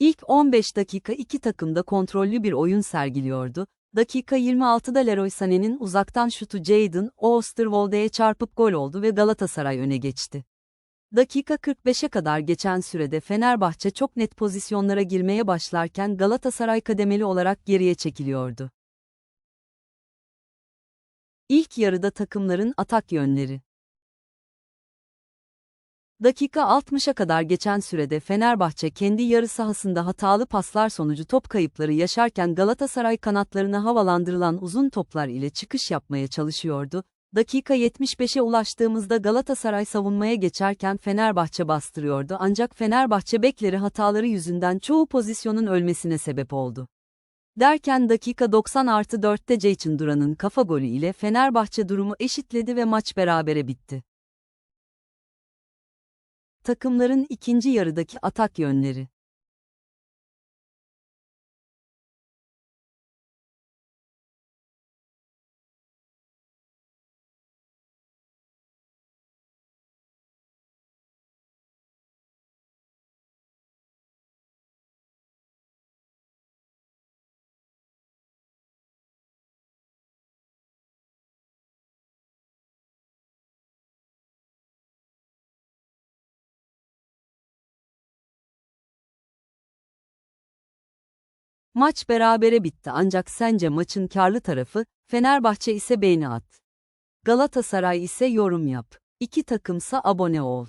İlk 15 dakika iki takım da kontrollü bir oyun sergiliyordu. Dakika 26'da Leroy Sané'nin uzaktan şutu Jadon Oosterwolde'ye çarpıp gol oldu ve Galatasaray öne geçti. Dakika 45'e kadar geçen sürede Fenerbahçe çok net pozisyonlara girmeye başlarken Galatasaray kademeli olarak geriye çekiliyordu. İlk yarıda takımların atak yönleri. Dakika 60'a kadar geçen sürede Fenerbahçe kendi yarı sahasında hatalı paslar sonucu top kayıpları yaşarken Galatasaray kanatlarına havalandırılan uzun toplar ile çıkış yapmaya çalışıyordu. Dakika 75'e ulaştığımızda Galatasaray savunmaya geçerken Fenerbahçe bastırıyordu ancak Fenerbahçe bekleri hataları yüzünden çoğu pozisyonun ölmesine sebep oldu. Derken dakika 90 artı 4'te Ceyçin Duran'ın kafa golü ile Fenerbahçe durumu eşitledi ve maç berabere bitti. Takımların ikinci yarıdaki atak yönleri. Maç berabere bitti ancak sence maçın karlı tarafı, Fenerbahçe ise beğeni at. Galatasaray ise yorum yap. İki takımsa abone ol.